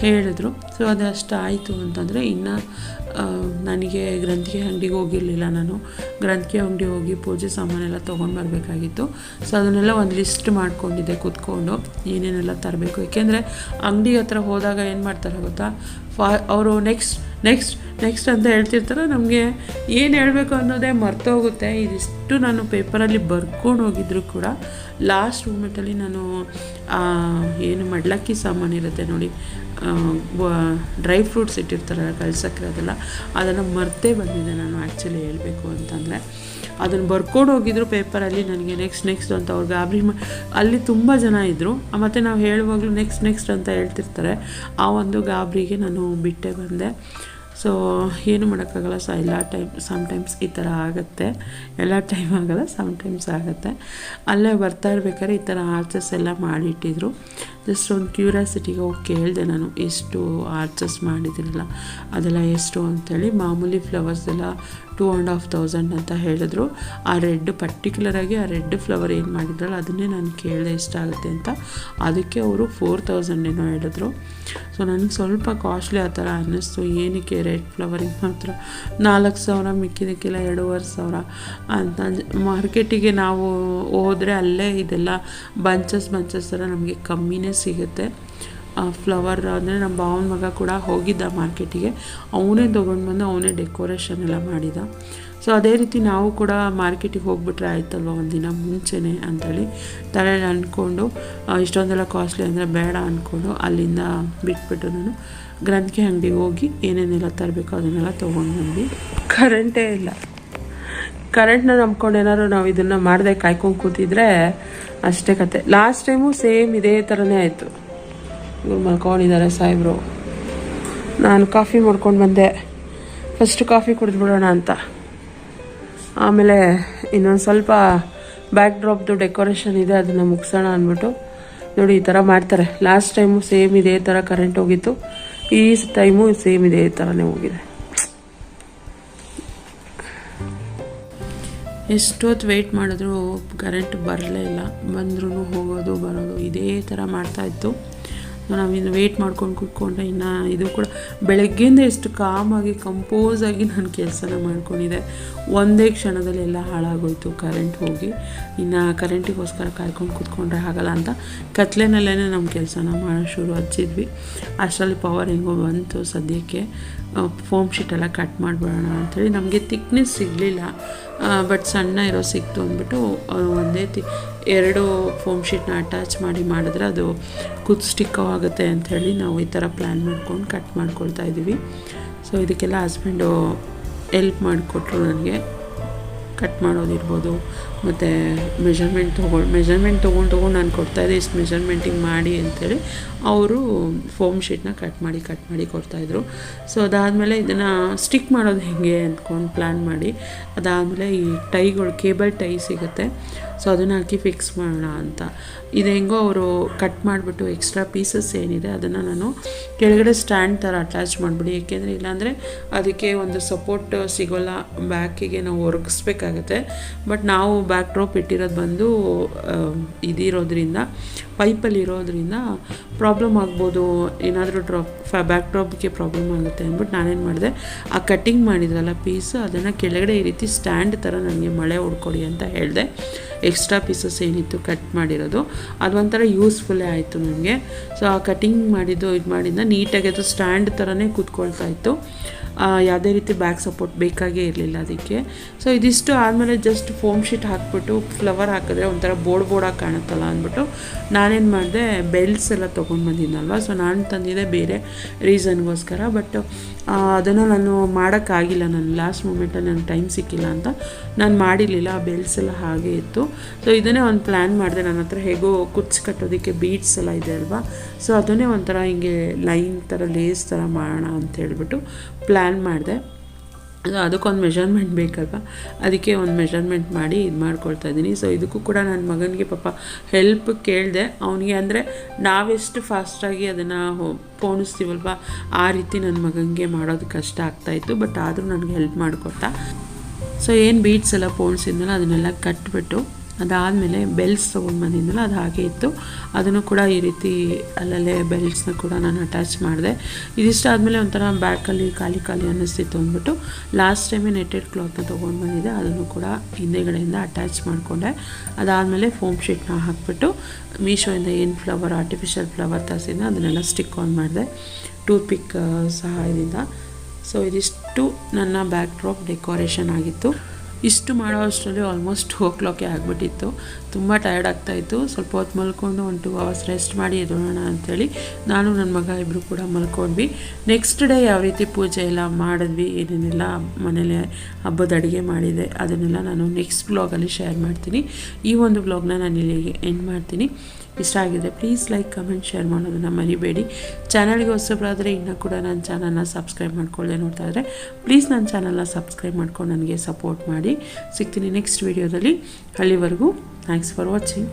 ಹೇಳಿದ್ರು. ಸೊ ಅದಷ್ಟು ಆಯಿತು ಅಂತಂದರೆ ಇನ್ನು ನನಗೆ ಗ್ರಂಥಿಗೆ ಅಂಗಡಿಗೆ ಹೋಗಿರಲಿಲ್ಲ ನಾನು. ಗ್ರಂಥಿಗೆ ಅಂಗಡಿ ಹೋಗಿ ಪೂಜೆ ಸಾಮಾನೆಲ್ಲ ತೊಗೊಂಡು ಬರಬೇಕಾಗಿತ್ತು. ಸೊ ಅದನ್ನೆಲ್ಲ ಒಂದು ಲಿಸ್ಟ್ ಮಾಡ್ಕೊಂಡಿದ್ದೆ ಕೂತ್ಕೊಂಡು ಏನೇನೆಲ್ಲ ತರಬೇಕು. ಏಕೆಂದರೆ ಅಂಗಡಿ ಹತ್ರ ಹೋದಾಗ ಏನು ಮಾಡ್ತಾರೆ ಗೊತ್ತಾ? ಫಾ, ಅವರು ನೆಕ್ಸ್ಟ್ ನೆಕ್ಸ್ಟ್ ನೆಕ್ಸ್ಟ್ ಅಂತ ಹೇಳ್ತಿರ್ತಾರೆ, ನಮಗೆ ಏನು ಹೇಳಬೇಕು ಅನ್ನೋದೇ ಮರ್ತೋಗುತ್ತೆ ಇದಿಷ್ಟು ನಾನು ಪೇಪರಲ್ಲಿ ಬರ್ಕೊಂಡು ಹೋಗಿದ್ರು ಕೂಡ. ಲಾಸ್ಟ್ ಮೂಮೆಂಟಲ್ಲಿ ನಾನು ಏನು ಮಡ್ಲಕ್ಕಿ ಸಾಮಾನು ಇರುತ್ತೆ ನೋಡಿ ಡ್ರೈ ಫ್ರೂಟ್ಸ್ ಇಟ್ಟಿರ್ತಾರಲ್ಲ ಕಳ್ಸಕ್ಕೆ ಅದೆಲ್ಲ ಅದನ್ನು ಮರ್ತೇ ಬಂದಿದ್ದೆ ನಾನು ಆ್ಯಕ್ಚುಲಿ ಹೇಳಬೇಕು ಅಂತಂದರೆ. ಅದನ್ನು ಬರ್ಕೊಂಡು ಹೋಗಿದ್ರು ಪೇಪರಲ್ಲಿ ನನಗೆ ನೆಕ್ಸ್ಟ್ ನೆಕ್ಸ್ಟ್ ಅಂತ ಅವ್ರು ಗಾಬರಿ ಅಲ್ಲಿ ತುಂಬ ಜನ ಇದ್ದರು ಮತ್ತು ನಾವು ಹೇಳುವಾಗಲೂ ನೆಕ್ಸ್ಟ್ ನೆಕ್ಸ್ಟ್ ಅಂತ ಹೇಳ್ತಿರ್ತಾರೆ. ಆ ಒಂದು ಗಾಬರಿಗೆ ನಾನು ಬಿಟ್ಟೆ ಬಂದೆ. ಸೊ ಏನು ಮಾಡೋಕ್ಕಾಗಲ್ಲ. ಸೊ ಎಲ್ಲ ಟೈಮ್ ಸಮ್ಟೈಮ್ಸ್ ಈ ಥರ ಆಗುತ್ತೆ. ಎಲ್ಲ ಟೈಮ್ ಆಗಲ್ಲ ಸಮ್ಟೈಮ್ಸ್ ಆಗುತ್ತೆ. ಅಲ್ಲೇ ಬರ್ತಾ ಇರ್ಬೇಕಾದ್ರೆ ಈ ಥರ ಆರ್ಚಸ್ ಎಲ್ಲ ಮಾಡಿಟ್ಟಿದ್ರು. ಜಸ್ಟ್ ಒಂದು ಕ್ಯೂರಿಯಾಸಿಟಿಗೆ ಹೋಗಿ ಕೇಳಿದೆ ನಾನು, ಎಷ್ಟು ಆರ್ಚಸ್ ಮಾಡಿದ್ದೀರಲ್ಲ ಅದೆಲ್ಲ ಎಷ್ಟು ಅಂಥೇಳಿ ಮಾಮೂಲಿ ಫ್ಲವರ್ಸ್ ಎಲ್ಲ ಟೂ ಆ್ಯಂಡ್ ಹಾಫ್ ತೌಸಂಡ್ ಅಂತ ಹೇಳಿದ್ರು. ಆ ರೆಡ್ ಪರ್ಟಿಕ್ಯುಲರಾಗಿ ಆ ರೆಡ್ ಫ್ಲವರ್ ಏನು ಮಾಡಿದ್ರಲ್ಲ, ಅದನ್ನೇ ನಾನು ಕೇಳಿದೆ ಎಷ್ಟಾಗುತ್ತೆ ಅಂತ. ಅದಕ್ಕೆ ಅವರು ಫೋರ್ ತೌಸಂಡ್ ಏನೋ ಹೇಳಿದ್ರು. ಸೊ ನನಗೆ ಸ್ವಲ್ಪ ಕಾಸ್ಟ್ಲಿ ಆ ಥರ ಅನ್ನಿಸ್ತು. ಏನಕ್ಕೆ ರೆಡ್ ಫ್ಲವರಿಗೆ ಮಾತ್ರ ನಾಲ್ಕು ಸಾವಿರ, ಮಿಕ್ಕಿದಕ್ಕೆಲ್ಲ ಎರಡೂವರೆ ಸಾವಿರ ಅಂತ ಮಾರ್ಕೆಟಿಗೆ ನಾವು ಹೋದರೆ ಅಲ್ಲೇ ಇದೆಲ್ಲ ಬಂಚಸ್ ಬಂಚಸ್ ಥರ ನಮಗೆ ಕಮ್ಮಿನೇ ಸಿಗುತ್ತೆ. ಫ್ಲವರ್ ಅಂದರೆ ನಮ್ಮ ಭಾವನ ಮಗ ಕೂಡ ಹೋಗಿದ್ದ ಮಾರ್ಕೆಟಿಗೆ. ಅವನೇ ತೊಗೊಂಡು ಬಂದು ಅವನೇ ಡೆಕೋರೇಷನ್ ಎಲ್ಲ ಮಾಡಿದ. ಸೊ ಅದೇ ರೀತಿ ನಾವು ಕೂಡ ಮಾರ್ಕೆಟಿಗೆ ಹೋಗ್ಬಿಟ್ರೆ ಆಯ್ತಲ್ವ ಒಂದಿನ ಮುಂಚೆನೇ ಅಂಥೇಳಿ ತಲೆಯಲ್ಲಿ ಅಂದ್ಕೊಂಡು ಇಷ್ಟೊಂದೆಲ್ಲ ಕಾಸ್ಟ್ಲಿ ಅಂದರೆ ಬೇಡ ಅಂದ್ಕೊಂಡು ಅಲ್ಲಿಂದ ಬಿಟ್ಬಿಟ್ಟು ನಾನು ಗ್ರಂಥಿಗೆ ಅಂಗಡಿಗೆ ಹೋಗಿ ಏನೇನೆಲ್ಲ ತರಬೇಕು ಅದನ್ನೆಲ್ಲ ತೊಗೊಂಡು ಬಂದು ಕರೆಂಟೇ ಇಲ್ಲ. ಕರೆಂಟ್ನ ನಂಬ್ಕೊಂಡು ಏನಾದ್ರು ನಾವು ಇದನ್ನು ಮಾಡದೆ ಕಾಯ್ಕೊಂಡು ಕೂತಿದ್ರೆ ಅಷ್ಟೇ ಕತೆ. ಲಾಸ್ಟ್ ಟೈಮು ಸೇಮ್ ಇದೇ ಥರನೇ ಆಯಿತು. ಇವ್ರು ಮಲ್ಕೊಂಡಿದ್ದಾರೆ ಸಾಹೇಬ್ರು. ನಾನು ಕಾಫಿ ಮಾಡ್ಕೊಂಡು ಬಂದೆ. ಫಸ್ಟ್ ಕಾಫಿ ಕುಡಿದ್ಬಿಡೋಣ ಅಂತ. ಆಮೇಲೆ ಇನ್ನೊಂದು ಸ್ವಲ್ಪ ಬ್ಯಾಕ್ ಡ್ರಾಪ್ದು ಡೆಕೋರೇಷನ್ ಇದೆ, ಅದನ್ನು ಮುಗಿಸೋಣ ಅಂದ್ಬಿಟ್ಟು ನೋಡಿ ಈ ಥರ ಮಾಡ್ತಾರೆ. ಲಾಸ್ಟ್ ಟೈಮು ಸೇಮ್ ಇದೇ ಥರ ಕರೆಂಟ್ ಹೋಗಿತ್ತು. ಈ ಟೈಮು ಸೇಮ್ ಇದೇ ಥರನೇ ಹೋಗಿದೆ. ಎಷ್ಟೊತ್ತು ವೆಯ್ಟ್ ಮಾಡಿದ್ರು ಕರೆಂಟ್ ಬರಲೇ ಇಲ್ಲ. ಬಂದ್ರೂ ಹೋಗೋದು, ಬರೋದು, ಇದೇ ಥರ ಮಾಡ್ತಾಯಿತ್ತು ನಾವಿನ್ನು ವೆಯ್ಟ್ ಮಾಡ್ಕೊಂಡು ಕೂತ್ಕೊಂಡ್ರೆ ಇನ್ನು ಇದು ಕೂಡ ಬೆಳಗ್ಗೆಯಿಂದ ಎಷ್ಟು ಕಾಮಾಗಿ ಕಂಪೋಸಾಗಿ ನಾನು ಕೆಲಸನ ಮಾಡ್ಕೊಂಡಿದ್ದೆ. ಒಂದೇ ಕ್ಷಣದಲ್ಲಿ ಎಲ್ಲ ಹಾಳಾಗೋಯ್ತು ಕರೆಂಟ್ ಹೋಗಿ. ಇನ್ನು ಕರೆಂಟಿಗೋಸ್ಕರ ಕಾಯ್ಕೊಂಡು ಕೂತ್ಕೊಂಡ್ರೆ ಆಗಲ್ಲ ಅಂತ ಕತ್ಲೆನಲ್ಲೇ ನಮ್ಮ ಕೆಲಸನ ಮಾಡೋ ಶುರು ಹಚ್ಚಿದ್ವಿ. ಅಷ್ಟರಲ್ಲಿ ಪವರ್ ಹೆಂಗೋ ಬಂತು ಸದ್ಯಕ್ಕೆ. ಫೋಮ್ ಶೀಟ್ ಎಲ್ಲ ಕಟ್ ಮಾಡಿಬಿಡೋಣ ಅಂಥೇಳಿ ನಮಗೆ ತಿಕ್ನೆಸ್ ಸಿಗಲಿಲ್ಲ. ಬಟ್ ಸಣ್ಣ ಇರೋ ಸಿಕ್ತು ಅಂದ್ಬಿಟ್ಟು ಒಂದೇ ತಿ, ಎರಡು ಫೋಮ್ ಶೀಟ್ನ ಅಟ್ಯಾಚ್ ಮಾಡಿ ಮಾಡಿದ್ರೆ ಅದು ಕುದ್ ಸ್ಟಿಕ್ ಆಗುತ್ತೆ ಅಂಥೇಳಿ ನಾವು ಈ ಥರ ಪ್ಲ್ಯಾನ್ ಮಾಡ್ಕೊಂಡು ಕಟ್ ಮಾಡ್ಕೊಳ್ತಾ ಇದ್ದೀವಿ. ಸೊ ಇದಕ್ಕೆಲ್ಲ ಹಸ್ಬೆಂಡು ಎಲ್ಪ್ ಮಾಡಿಕೊಟ್ರು ನನಗೆ. ಕಟ್ ಮಾಡೋದಿರ್ಬೋದು, ಮತ್ತು ಮೆಷರ್ಮೆಂಟ್ ತೊಗೊಂಡು ಮೆಷರ್ಮೆಂಟ್ ತೊಗೊಂಡು ತೊಗೊಂಡು ನಾನು ಕೊಡ್ತಾಯಿದ್ದೆ ಇಷ್ಟು ಮೆಷರ್ಮೆಂಟಿಂಗ್ ಮಾಡಿ ಅಂತೇಳಿ ಅವರು ಫೋಮ್ ಶೀಟ್ನ ಕಟ್ ಮಾಡಿ ಕಟ್ ಮಾಡಿ ಕೊಡ್ತಾಯಿದ್ರು ಸೊ ಅದಾದಮೇಲೆ ಇದನ್ನು ಸ್ಟಿಕ್ ಮಾಡೋದು ಹೇಗೆ ಅಂದ್ಕೊಂಡು ಪ್ಲ್ಯಾನ್ ಮಾಡಿ, ಅದಾದಮೇಲೆ ಈ ಟೈಗಳು ಕೇಬಲ್ ಟೈ ಸಿಗುತ್ತೆ. ಸೊ ಅದನ್ನು ಹಾಕಿ ಫಿಕ್ಸ್ ಮಾಡೋಣ ಅಂತ. ಇದು ಹೆಂಗೋ ಅವರು ಕಟ್ ಮಾಡಿಬಿಟ್ಟು ಎಕ್ಸ್ಟ್ರಾ ಪೀಸಸ್ ಏನಿದೆ, ಅದನ್ನು ನಾನು ಕೆಳಗಡೆ ಸ್ಟ್ಯಾಂಡ್ ಥರ ಅಟ್ಯಾಚ್ ಮಾಡಿಬಿಡಿ. ಏಕೆಂದರೆ ಇಲ್ಲಾಂದರೆ ಅದಕ್ಕೆ ಒಂದು ಸಪೋರ್ಟ್ ಸಿಗೋಲ್ಲ ಬ್ಯಾಕಿಗೆ ನಾವು ಒರಗಿಸ್ಬೇಕಾಗತ್ತೆ. ಬಟ್ ನಾವು ಬ್ಯಾಕ್ ಡ್ರಾಪ್ ಇಟ್ಟಿರೋದು ಬಂದು ಇದಿರೋದ್ರಿಂದ ಪೈಪಲ್ಲಿ ಇರೋದ್ರಿಂದ ಪ್ರಾಬ್ಲಮ್ ಆಗ್ಬೋದು. ಏನಾದರೂ ಡ್ರಾಪ್ ಫ ಬ್ಯಾಕ್ ಡ್ರಾಪ್ಗೆ ಪ್ರಾಬ್ಲಮ್ ಆಗುತ್ತೆ ಅಂದ್ಬಿಟ್ಟು ನಾನೇನು ಮಾಡಿದೆ, ಆ ಕಟ್ಟಿಂಗ್ ಮಾಡಿದ್ರಲ್ಲ ಪೀಸ್ ಅದನ್ನು ಕೆಳಗಡೆ ಈ ರೀತಿ ಸ್ಟ್ಯಾಂಡ್ ಥರ ನನಗೆ ಮಳೆ ಹೊಡ್ಕೊಡಿ ಅಂತ ಹೇಳಿದೆ. ಎಕ್ಸ್ಟ್ರಾ ಪೀಸಸ್ ಏನಿತ್ತು ಕಟ್ ಮಾಡಿರೋದು. ಅದು ಒಂಥರ ಯೂಸ್ಫುಲ್ಲೇ ಆಯಿತು ನನಗೆ. ಸೊ ಆ ಕಟ್ಟಿಂಗ್ ಮಾಡಿದ್ದು ಇದು ಮಾಡಿದ್ದ ನೀಟಾಗಿ ಅದು ಸ್ಟ್ಯಾಂಡ್ ಥರನೇ ಕೂತ್ಕೊಳ್ತಾ ಇತ್ತು. ಯಾವುದೇ ರೀತಿ ಬ್ಯಾಕ್ ಸಪೋರ್ಟ್ ಬೇಕಾಗೇ ಇರಲಿಲ್ಲ ಅದಕ್ಕೆ. ಸೊ ಇದಿಷ್ಟು ಆದಮೇಲೆ ಜಸ್ಟ್ ಫೋಮ್ ಶೀಟ್ ಹಾಕ್ಬಿಟ್ಟು ಫ್ಲವರ್ ಹಾಕಿದ್ರೆ ಒಂಥರ ಬೋರ್ಡ್ ಬೋರ್ಡಾಗಿ ಕಾಣುತ್ತಲ್ಲ ಅಂದ್ಬಿಟ್ಟು ನಾನೇನು ಮಾಡಿದೆ ಬೆಲ್ಟ್ಸ್ ಎಲ್ಲ ತೊಗೊಂಡು ಬಂದಿದ್ನಲ್ವ? ಸೊ ನಾನು ತಂದಿದ್ದೆ ಬೇರೆ ರೀಸನ್ಗೋಸ್ಕರ ಬಟ್ ಅದನ್ನು ನಾನು ಮಾಡೋಕ್ಕಾಗಿಲ್ಲ. ನಾನು ಲಾಸ್ಟ್ ಮೂಮೆಂಟಲ್ಲಿ ನನಗೆ ಟೈಮ್ ಸಿಕ್ಕಿಲ್ಲ ಅಂತ. ನಾನು ಮಾಡಿರಲಿಲ್ಲ, ಆ ಬೆಲ್ಸ್ ಎಲ್ಲ ಹಾಗೆ ಇತ್ತು. ಸೊ ಇದನ್ನೇ ಒಂದು ಪ್ಲ್ಯಾನ್ ಮಾಡಿದೆ. ನನ್ನ ಹತ್ರ ಹೇಗೋ ಕುಚ್ಚು ಕಟ್ಟೋದಕ್ಕೆ ಬೀಡ್ಸ್ ಎಲ್ಲ ಇದೆ ಅಲ್ವಾ? ಸೊ ಅದನ್ನೇ ಒಂಥರ ಹಿಂಗೆ ಲೈನ್ ಥರ ಲೇಸ್ ಥರ ಮಾಡೋಣ ಅಂತ ಹೇಳಿಬಿಟ್ಟು ಪ್ಲ್ಯಾನ್ ಮಾಡಿದೆ. ಅದಕ್ಕೊಂದು ಮೆಷರ್ಮೆಂಟ್ ಬೇಕಲ್ವ? ಅದಕ್ಕೆ ಒಂದು ಮೆಷರ್ಮೆಂಟ್ ಮಾಡಿ ಇದು ಮಾಡ್ಕೊಳ್ತಾ ಇದ್ದೀನಿ. ಸೊ ಇದಕ್ಕೂ ಕೂಡ ನನ್ನ ಮಗನಿಗೆ ಪಾಪ ಹೆಲ್ಪ್ ಕೇಳಿದೆ. ಅವನಿಗೆ ಅಂದರೆ ನಾವೆಷ್ಟು ಫಾಸ್ಟಾಗಿ ಅದನ್ನು ಪೋಣಿಸ್ತೀವಲ್ವ? ಆ ರೀತಿ ನನ್ನ ಮಗನಿಗೆ ಮಾಡೋದು ಕಷ್ಟ ಆಗ್ತಾಯಿತ್ತು ಬಟ್ ಆದರೂ ನನಗೆ ಹೆಲ್ಪ್ ಮಾಡಿಕೊಟ್ಟ ಸೊ ಏನು ಬೀಟ್ಸ್ ಎಲ್ಲ ಪೋಣಿಸಿದ್ನಲ್ಲ, ಅದನ್ನೆಲ್ಲ ಕಟ್ಬಿಟ್ಟು ಅದಾದಮೇಲೆ ಬೆಲ್ಸ್ ತೊಗೊಂಡು ಬಂದಿದ್ನಲ್ಲ ಅದು ಹಾಗೆ ಇತ್ತು. ಅದನ್ನು ಕೂಡ ಈ ರೀತಿ ಅಲ್ಲಲ್ಲೇ ಬೆಲ್ಟ್ಸ್ನ ಕೂಡ ನಾನು ಅಟ್ಯಾಚ್ ಮಾಡಿದೆ. ಇದಿಷ್ಟು ಆದಮೇಲೆ ಒಂಥರ ಬ್ಯಾಕಲ್ಲಿ ಖಾಲಿ ಖಾಲಿ ಅನ್ನಿಸ್ತಿತ್ತು ಅಂದ್ಬಿಟ್ಟು ಲಾಸ್ಟ್ ಟೈಮೇ ನೆಟ್ಟೆಡ್ ಕ್ಲಾತ್ನ ತೊಗೊಂಡು ಬಂದಿದ್ದೆ ಅದನ್ನು ಕೂಡ ಹಿಂದೆಗಡೆಯಿಂದ ಅಟ್ಯಾಚ್ ಮಾಡಿಕೊಂಡೆ. ಅದಾದಮೇಲೆ ಫೋಮ್ ಶೀಟ್ನ ಹಾಕ್ಬಿಟ್ಟು, ಮೀಶೋಯಿಂದ ಏನು ಫ್ಲವರ್ ಆರ್ಟಿಫಿಷಿಯಲ್ ಫ್ಲವರ್ ತರಿಸಿದ್ನ ಅದನ್ನೆಲ್ಲ ಸ್ಟಿಕ್ ಆನ್ ಮಾಡಿದೆ. ಟೂತ್ ಪಿಕ್ ಸಹಾಯದಿಂದ. ಸೊ ಇದಿಷ್ಟು ನನ್ನ ಬ್ಯಾಕ್ ಡ್ರಾಪ್ ಡೆಕೋರೇಷನ್ ಆಗಿತ್ತು. ಇಷ್ಟು ಮಾಡೋ ಅಷ್ಟರಲ್ಲಿ ಆಲ್ಮೋಸ್ಟ್ ಟೂ ಓ ಕ್ಲಾಕೇ ಆಗಿಬಿಟ್ಟಿತ್ತು. ತುಂಬ ಟಯರ್ಡ್ ಆಗ್ತಾಯಿತ್ತು ಸ್ವಲ್ಪ ಹೊತ್ತು ಮಲ್ಕೊಂಡು ಒಂದು ಟೂ ಅವರ್ಸ್ ರೆಸ್ಟ್ ಮಾಡಿ ಎದ್ದೋಣ ಅಂಥೇಳಿ ನಾನು ನನ್ನ ಮಗ ಇಬ್ಬರು ಕೂಡ ಮಲ್ಕೊಂಡ್ವಿ. ನೆಕ್ಸ್ಟ್ ಡೇ ಯಾವ ರೀತಿ ಪೂಜೆ ಎಲ್ಲ ಮಾಡಿದ್ವಿ, ಏನೇನೆಲ್ಲ ಮನೇಲಿ ಹಬ್ಬದ ಅಡುಗೆ ಮಾಡಿದೆ, ಅದನ್ನೆಲ್ಲ ನಾನು ನೆಕ್ಸ್ಟ್ ಬ್ಲಾಗಲ್ಲಿ ಶೇರ್ ಮಾಡ್ತೀನಿ. ಈ ಒಂದು ಬ್ಲಾಗ್ನ ನಾನು ಇಲ್ಲಿಗೆ ಎಂಡ್ ಮಾಡ್ತೀನಿ. ಇಷ್ಟ ಆಗಿದೆ ಪ್ಲೀಸ್ ಲೈಕ್ ಕಮೆಂಟ್ ಶೇರ್ ಮಾಡೋದನ್ನು ಮರಿಬೇಡಿ. ಚಾನಲ್ಗೆ ಹೊಸಬ್ರಾದರೆ ಇನ್ನೂ ಕೂಡ ನನ್ನ ಚಾನಲ್ನ ಸಬ್ಸ್ಕ್ರೈಬ್ ಮಾಡ್ಕೊಳ್ಳದೆ ನೋಡ್ತಾ ಇದ್ದರೆ ಪ್ಲೀಸ್ ನನ್ನ ಚಾನಲ್ನ ಸಬ್ಸ್ಕ್ರೈಬ್ ಮಾಡ್ಕೊಂಡು ನನಗೆ ಸಪೋರ್ಟ್ ಮಾಡಿ. ಸಿಗ್ತೀನಿ ನೆಕ್ಸ್ಟ್ ವೀಡಿಯೋದಲ್ಲಿ ಅಲ್ಲಿವರೆಗೂ ಥ್ಯಾಂಕ್ಸ್ ಫಾರ್ ವಾಚಿಂಗ್